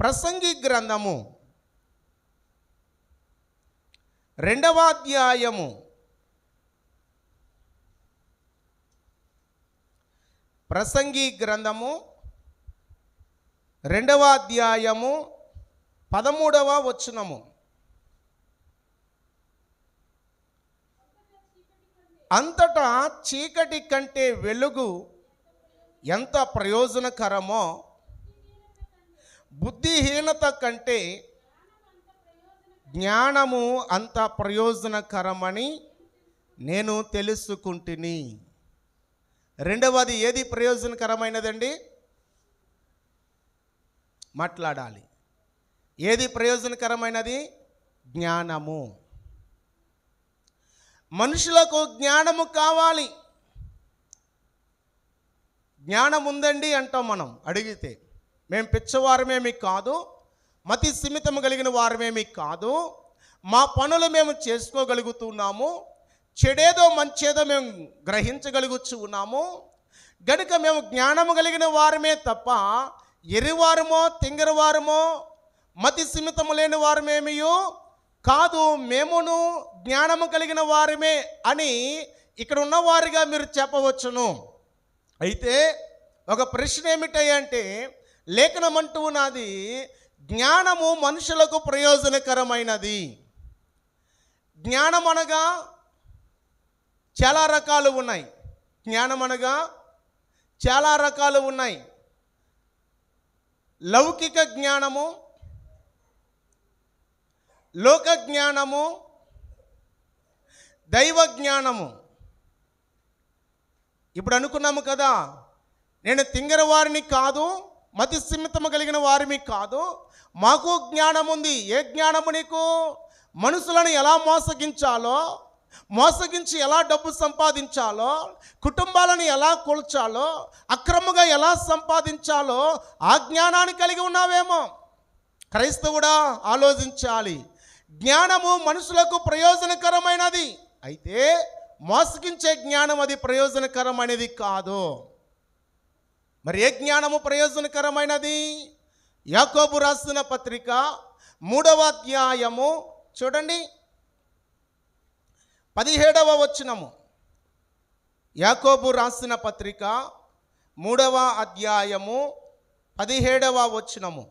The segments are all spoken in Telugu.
ప్రసంగి గ్రంథము. రెండవ అధ్యాయము ప్రసంగి గ్రంథము. రెండవ అధ్యాయము పదమూడవ వచనము. అంతటా చీకటి కంటే వెలుగు ఎంత ప్రయోజనకరమో బుద్ధిహీనత కంటే జ్ఞానము అంత ప్రయోజనకరమని నేను తెలుసుకుంటుని. రెండవది ఏది ప్రయోజనకరమైనదండి? మాట్లాడాలి. ఏది ప్రయోజనకరమైనది? జ్ఞానము. మనుషులకు జ్ఞానము కావాలి. జ్ఞానం ఉందండి అంటాం మనం అడిగితే. మేము పిచ్చవారమేమి కాదు మతి సిమితము కలిగిన వారమేమి కాదు మా పనులు మేము చేసుకోగలుగుతున్నాము చెడేదో మంచేదో మేము గ్రహించగలుగుతూ ఉన్నాము. గనుక మేము జ్ఞానము కలిగిన వారమే తప్ప ఎరివారమో తింగరవారమో మతి సిమితము లేని వారమేమియో కాదు మేమును జ్ఞానము కలిగిన వారమే అని ఇక్కడ ఉన్నవారిగా మీరు చెప్పవచ్చును. అయితే ఒక ప్రశ్న ఏమిటంటే లేఖనం అంటూ ఉన్నది జ్ఞానము మనుషులకు ప్రయోజనకరమైనది. జ్ఞానం అనగా చాలా రకాలు ఉన్నాయి. జ్ఞానం అనగా చాలా రకాలు ఉన్నాయి. లౌకిక జ్ఞానము లోక జ్ఞానము దైవ జ్ఞానము. ఇప్పుడు అనుకున్నాము కదా నేను తింగరవారిని కాదు మతి సిమితము కలిగిన వారిమి కాదు. మాకు జ్ఞానం ఉంది ఏ జ్ఞానము నీకు? మనుషులను ఎలా మోసగించాలో మోసగించి ఎలా డబ్బు సంపాదించాలో కుటుంబాలను ఎలా కూల్చాలో అక్రమంగా ఎలా సంపాదించాలో ఆ జ్ఞానాన్ని కలిగి ఉన్నావేమో? క్రైస్తవుడా ఆలోచించాలి. జ్ఞానము మనుషులకు ప్రయోజనకరమైనది. అయితే మోసగించే జ్ఞానం అది ప్రయోజనకరమైనది కాదు. మరి ఏ జ్ఞానము ప్రయోజనకరమైనది? యాకోబు రాసిన పత్రిక మూడవ అధ్యాయము చూడండి. పదిహేడవ వచనము. యాకోబు రాసిన పత్రిక మూడవ అధ్యాయము పదిహేడవ వచనము.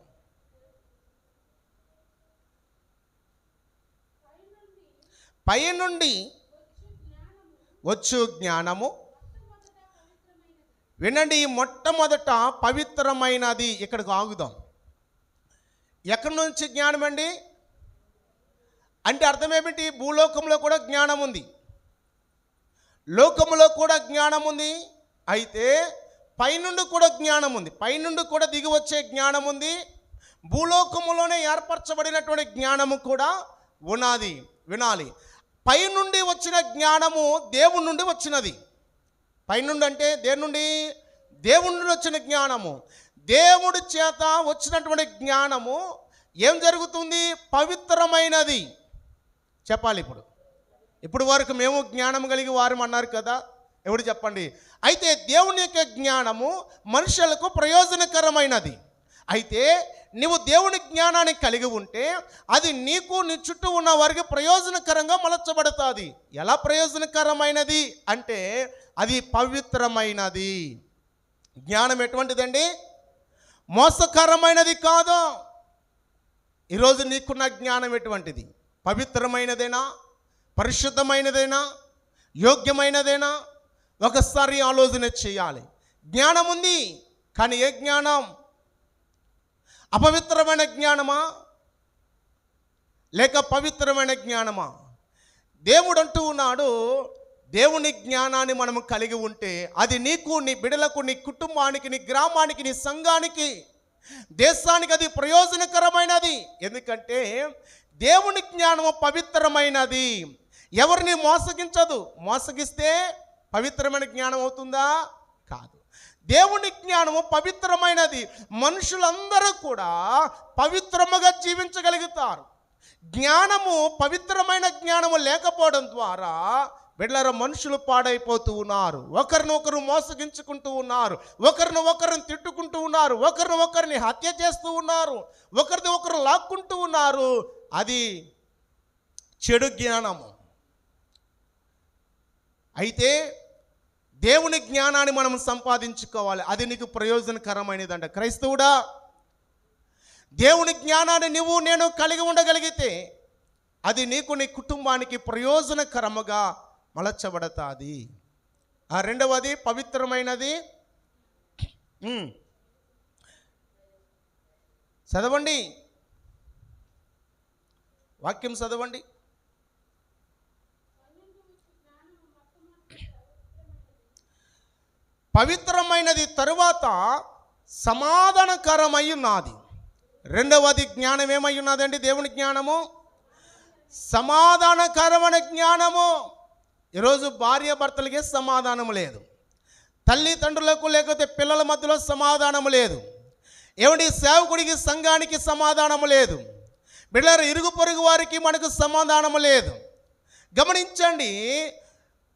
పై నుండి వచ్చు జ్ఞానము వినండి ఈ మొట్టమొదట పవిత్రమైనది ఇక్కడికి ఆగుదాం. ఎక్కడి నుంచి జ్ఞానం అండి? అంటే అర్థం ఏమిటి భూలోకంలో కూడా జ్ఞానం ఉంది. లోకంలో కూడా జ్ఞానం ఉంది. అయితే పైనుండి కూడా జ్ఞానం ఉంది. పైనుండి కూడా దిగి వచ్చే జ్ఞానం ఉంది. భూలోకములోనే ఏర్పరచబడినటువంటి జ్ఞానము కూడా ఉన్నది. వినాలి. పైనుండి వచ్చిన జ్ఞానము దేవుని నుండి వచ్చినది. పైనుండి అంటే దేని నుండి దేవుడి నుండి వచ్చిన జ్ఞానము. దేవుడి చేత వచ్చినటువంటి జ్ఞానము ఏం జరుగుతుంది? పవిత్రమైనది. చెప్పాలి ఇప్పుడు. ఇప్పుడు వరకు మేము జ్ఞానం కలిగి వారం అన్నారు కదా. ఎవడు చెప్పండి? అయితే దేవుని యొక్క జ్ఞానము మనుషులకు ప్రయోజనకరమైనది. అయితే నీవు దేవుని జ్ఞానాన్ని కలిగి ఉంటే అది నీకు నీ చుట్టూ ఉన్న వారికి ప్రయోజనకరంగా మలచబడుతుంది. ఎలా ప్రయోజనకరమైనది? అంటే అది పవిత్రమైనది. జ్ఞానం ఎటువంటిదండి? మోసకరమైనది కాదు? ఈరోజు నీకున్న జ్ఞానం ఎటువంటిది? పవిత్రమైనదేనా? పరిశుద్ధమైనదేనా? యోగ్యమైనదేనా? ఒకసారి ఆలోచన చేయాలి. జ్ఞానం ఉంది కానీ ఏ జ్ఞానం? అపవిత్రమైన జ్ఞానమా? లేక పవిత్రమైన జ్ఞానమా? దేవుడు అంటూ ఉన్నాడు దేవుని జ్ఞానాన్ని మనం కలిగి ఉంటే అది నీకు నీ బిడలకు నీ కుటుంబానికి నీ గ్రామానికి నీ సంఘానికి దేశానికి అది ప్రయోజనకరమైనది. ఎందుకంటే దేవుని జ్ఞానము పవిత్రమైనది. ఎవరిని మోసగించదు? మోసగిస్తే పవిత్రమైన జ్ఞానం అవుతుందా? కాదు. దేవుని జ్ఞానము పవిత్రమైనది. మనుషులందరూ కూడా పవిత్రముగా జీవించగలుగుతారు. జ్ఞానము పవిత్రమైన జ్ఞానము లేకపోవడం ద్వారా బిడ్డలారా మనుషులు పాడైపోతూ ఉన్నారు. ఒకరిని ఒకరు మోసగించుకుంటూ ఉన్నారు. ఒకరిని ఒకరిని తిట్టుకుంటూ ఉన్నారు. ఒకరిని ఒకరిని హత్య చేస్తూ ఉన్నారు. ఒకరిని ఒకరు లాక్కుంటూ ఉన్నారు. అది చెడు జ్ఞానము. అయితే దేవుని జ్ఞానాన్ని మనం సంపాదించుకోవాలి. అది నీకు ప్రయోజనకరమైనదంట. క్రైస్తవుడా దేవుని జ్ఞానాన్ని నువ్వు నేను కలిగి ఉండగలిగితే అది నీకు నీ కుటుంబానికి ప్రయోజనకరముగా మలచబడతాది. ఆ రెండవది పవిత్రమైనది. చదవండి. వాక్యం చదవండి. పవిత్రమైనది తరువాత సమాధానకరమై ఉన్నది. రెండవది జ్ఞానం ఏమై ఉన్నదండి దేవుని జ్ఞానము? సమాధానకరమైన జ్ఞానము. ఈరోజు భార్య భర్తలకే సమాధానం లేదు. తల్లిదండ్రులకు లేకపోతే పిల్లల మధ్యలో సమాధానం లేదు. ఏమండి? సేవకుడికి సంఘానికి సమాధానం లేదు. బిడ్డల ఇరుగు పొరుగు వారికి మనకు సమాధానం లేదు. గమనించండి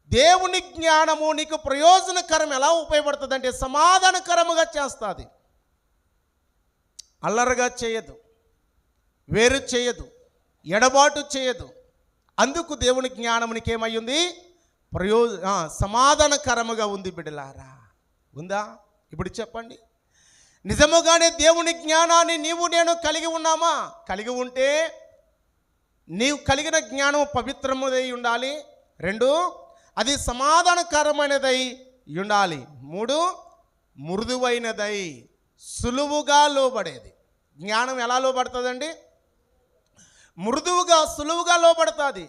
దేవుని జ్ఞానము నీకు ప్రయోజనకరం ఎలా ఉపయోగపడుతుంది అంటే సమాధానకరముగా చేస్తుంది. అల్లరగా చేయదు. వేరు చేయదు. ఎడబాటు చేయదు. అందుకు దేవుని జ్ఞానం నీకేమయ్యింది? ప్రయోజ సమాధానకరముగా ఉంది బిడలారా ఉందా? ఇప్పుడు చెప్పండి. నిజముగానే దేవుని జ్ఞానాన్ని నీవు నేను కలిగి ఉన్నామా? కలిగి ఉంటే నీవు కలిగిన జ్ఞానం పవిత్రముదై ఉండాలి. రెండు అది సమాధానకరమైనదై ఉండాలి. మూడు మృదువైనదై సులువుగా లోబడేది. జ్ఞానం ఎలా లోబడుతుందండి? మృదువుగా సులువుగా లోబడుతుంది.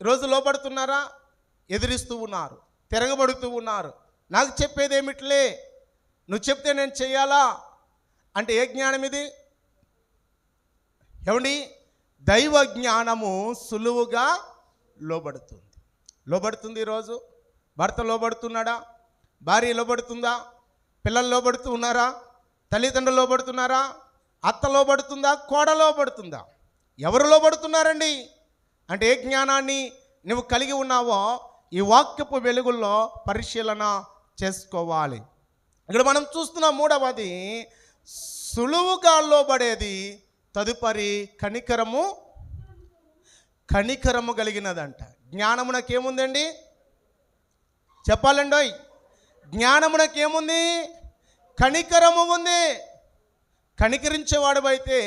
ఈరోజు లోబడుతున్నారా? ఎదిరిస్తూ ఉన్నారు తిరగబడుతూ ఉన్నారు. నాకు చెప్పేది ఏమిట్లే? నువ్వు చెప్తే నేను చేయాలా అంటే ఏ జ్ఞానం ఇది? ఏమండి? దైవ జ్ఞానము సులువుగా లోబడుతుంది. లోబడుతుంది ఈరోజు భర్త లోబడుతున్నాడా? భార్య లోబడుతుందా? పిల్లలు లోబడుతూ ఉన్నారా తల్లిదండ్రులు లోబడుతున్నారా? అత్త లోబడుతుందా? కోడ లోబడుతుందా? ఎవరు లోబడుతున్నారండి? అంటే ఏ జ్ఞానాన్ని నువ్వు కలిగి ఉన్నావో ఈ వాక్యపు వెలుగుల్లో పరిశీలన చేసుకోవాలి. ఇక్కడ మనం చూస్తున్న మూడవది సులువుగా లోబడేది తదుపరి కనికరము కనికరము కలిగినదంట. జ్ఞానమునకేముందండి? చెప్పాలండోయ్. జ్ఞానమునకేముంది? కనికరము ఉంది కనికరించేవాడు అయితే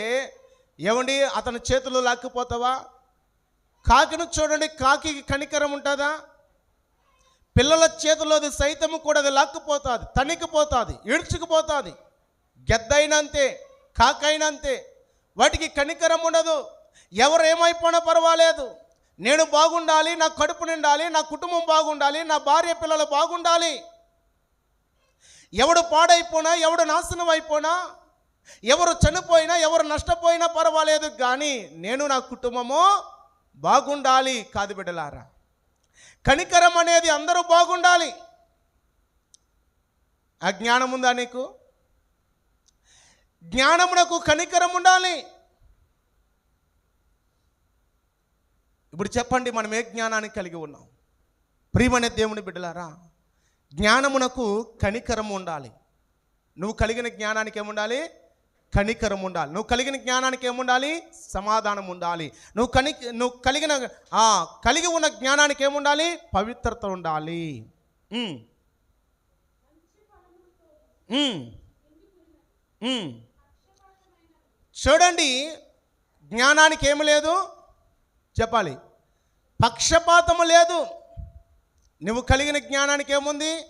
ఏమండి అతని చేతులు లాక్కుపోతావా? కాకిను చూడండి కాకి కనికరం ఉంటుందా పిల్లల చేతుల్లోది సైతము కూడా అది లాక్కుపోతుంది తనికిపోతుంది ఈడ్చుకుపోతుంది. గెద్దైనా అంతే కాకైనా అంతే వాటికి కనికరం ఉండదు ఎవరు ఏమైపోయినా పర్వాలేదు. నేను బాగుండాలి నా కడుపు నిండాలి నా కుటుంబం బాగుండాలి నా భార్య పిల్లలు బాగుండాలి. ఎవడు పాడైపోయినా ఎవడు నాశనం అయిపోయినా ఎవరు చనిపోయినా ఎవరు నష్టపోయినా పర్వాలేదు కానీ నేను నా కుటుంబము బాగుండాలి కాదు బిడ్డలారా. కనికరం అనేది అందరూ బాగుండాలి. ఆ జ్ఞానం ఉందా నీకు? జ్ఞానమునకు కనికరం ఉండాలి. ఇప్పుడు చెప్పండి మనం ఏ జ్ఞానాన్ని కలిగి ఉన్నాం? ప్రియమనే దేవుని బిడ్డలారా జ్ఞానమునకు కనికరం ఉండాలి. నువ్వు కలిగిన జ్ఞానానికి ఏముండాలి? కనికరం ఉండాలి. నువ్వు కలిగిన జ్ఞానానికి ఏముండాలి? సమాధానం ఉండాలి. నువ్వు కని నువ్వు కలిగిన కలిగి ఉన్న జ్ఞానానికి ఏముండాలి? పవిత్రత ఉండాలి. చూడండి జ్ఞానానికి ఏమి లేదు? చెప్పాలి. పక్షపాతము లేదు. నువ్వు కలిగిన జ్ఞానానికి ఏముంది?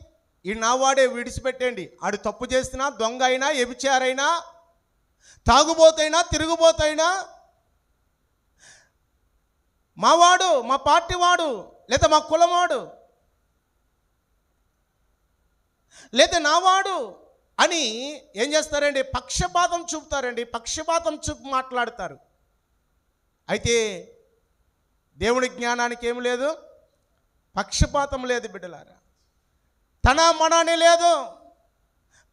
ఈ నావాడే విడిచిపెట్టండి ఆడు తప్పు చేసినా దొంగ అయినా ఎబిచారైనా తాగుబోతైనా తిరుగుబోతైనా మావాడు మా పార్టీ వాడు లేదా మా కులవాడు లేదా నావాడు అని ఏం చేస్తారండి? పక్షపాతం చూపుతారండి. పక్షపాతం చూపు మాట్లాడతారు. అయితే దేవుని జ్ఞానానికి ఏం లేదు? పక్షపాతం లేదు బిడ్డలారా. తన మనని లేదు.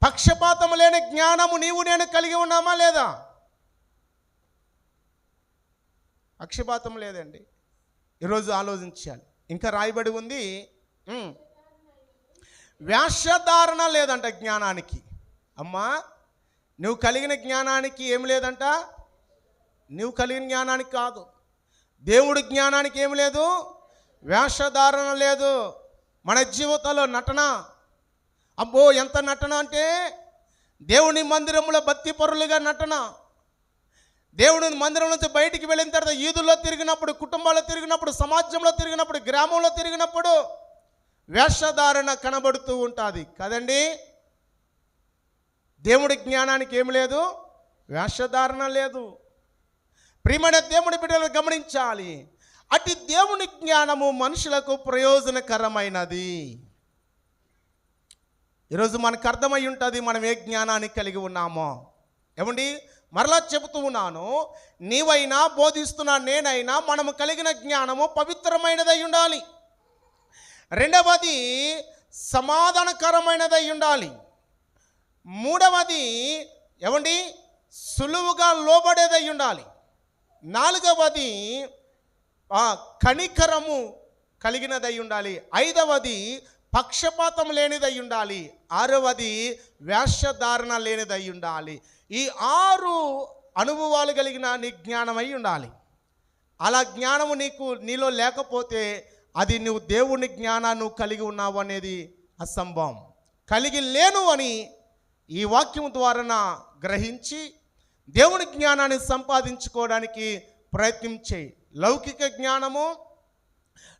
పక్షపాతం లేని జ్ఞానము నీవు నేను కలిగి ఉన్నామా లేదా? పక్షపాతం లేదండి. ఈరోజు ఆలోచించాలి. ఇంకా రాయబడి ఉంది. ఉమ్. వేషధారణ లేదంట జ్ఞానానికి. అమ్మా నువ్వు కలిగిన జ్ఞానానికి ఏం లేదంట? నువ్వు కలిగిన జ్ఞానానికి కాదు. దేవుడి జ్ఞానానికి ఏం లేదు? వేషధారణ లేదు. మన జీవితంలో నటన. అబ్బో ఎంత నటన అంటే దేవుని మందిరంలో భక్తి పరులుగా నటన. దేవుని మందిరం నుంచి బయటికి వెళ్ళిన తర్వాత ఈదుల్లో తిరిగినప్పుడు కుటుంబాల్లో తిరిగినప్పుడు సమాజంలో తిరిగినప్పుడు గ్రామంలో తిరిగినప్పుడు వేషధారణ కనబడుతూ ఉంటుంది. కదండి? దేవుడి జ్ఞానానికి ఏమి లేదు? వేషధారణ లేదు. ప్రియమైన దేవుని బిడ్డలు గమనించాలి. అటు దేవుని జ్ఞానము మనుషులకు ప్రయోజనకరమైనది. ఈరోజు మనకు అర్థమై ఉంటుంది మనం ఏ జ్ఞానాన్ని కలిగి ఉన్నామో. ఏమండి? మరలా చెబుతూ ఉన్నాను నీవైనా బోధిస్తున్నా నేనైనా మనము కలిగిన జ్ఞానము పవిత్రమైనదై ఉండాలి. రెండవది సమాధానకరమైనదై ఉండాలి. మూడవది ఏమండి? సులువుగా లోబడేదై ఉండాలి. నాలుగవది కణికరము కనికరము కలిగినదై ఉండాలి. ఐదవది పక్షపాతం లేనిదై ఉండాలి. ఆరవది వేషధారణ లేనిదై ఉండాలి. ఈ ఆరు అనుభవాలు కలిగిన నీ జ్ఞానమై ఉండాలి. అలా జ్ఞానము నీకు నీలో లేకపోతే అది నువ్వు దేవుని జ్ఞానాన్ని కలిగి ఉన్నావు అనేది అసంభవం. కలిగి లేను అని ఈ వాక్యం ద్వారా గ్రహించి దేవుని జ్ఞానాన్ని సంపాదించుకోవడానికి ప్రయత్నం చేయి. లౌకిక జ్ఞానము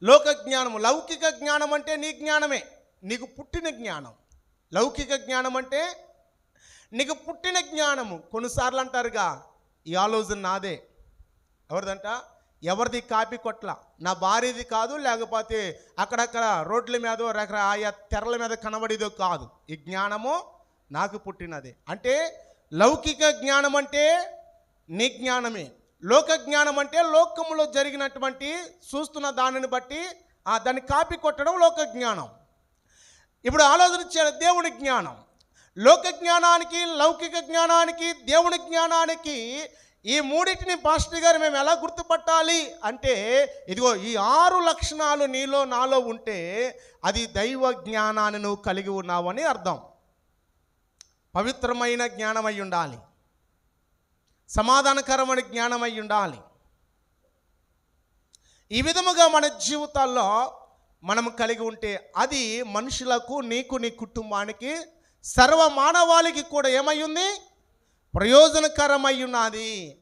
లోక జ్ఞానము. లౌకిక జ్ఞానం అంటే నీ జ్ఞానమే. నీకు పుట్టిన జ్ఞానం. లౌకిక జ్ఞానం అంటే నీకు పుట్టిన జ్ఞానము. కొన్నిసార్లు అంటారుగా ఈ ఆలోచన నాదే. ఎవరిదంట? ఎవరిది కాపీ కొట్ల? నా భార్యది కాదు లేకపోతే అక్కడక్కడ రోడ్ల మీద రకర ఆయా తెరల మీద కనబడేదో కాదు. ఈ జ్ఞానము నాకు పుట్టినది. అంటే లౌకిక జ్ఞానం అంటే నీ జ్ఞానమే లోక జ్ఞానం అంటే లోకములో జరిగినటువంటి చూస్తున్న దానిని బట్టి ఆ దాన్ని కాపీ కొట్టడం లోక జ్ఞానం. ఇప్పుడు ఆలోచన చేయాలి దేవుని జ్ఞానం. లోక జ్ఞానానికి లౌకిక జ్ఞానానికి దేవుని జ్ఞానానికి ఈ మూడింటిని పాస్టర్ గారు మేము ఎలా గుర్తుపట్టాలి అంటే ఇదిగో ఈ ఆరు లక్షణాలు నీలో నాలో ఉంటే అది దైవ జ్ఞానాన్ని నువ్వు కలిగి ఉన్నావని అర్థం. పవిత్రమైన జ్ఞానమై ఉండాలి. సమాధానకరమైన జ్ఞానమై ఉండాలి. ఈ విధముగా మన జీవితాల్లో మనం కలిగి ఉంటే అది మనుషులకు నీకు నీ కుటుంబానికి సర్వ మానవాళికి కూడా ఏమై ఉంది? ప్రయోజనకరమై ఉన్నది.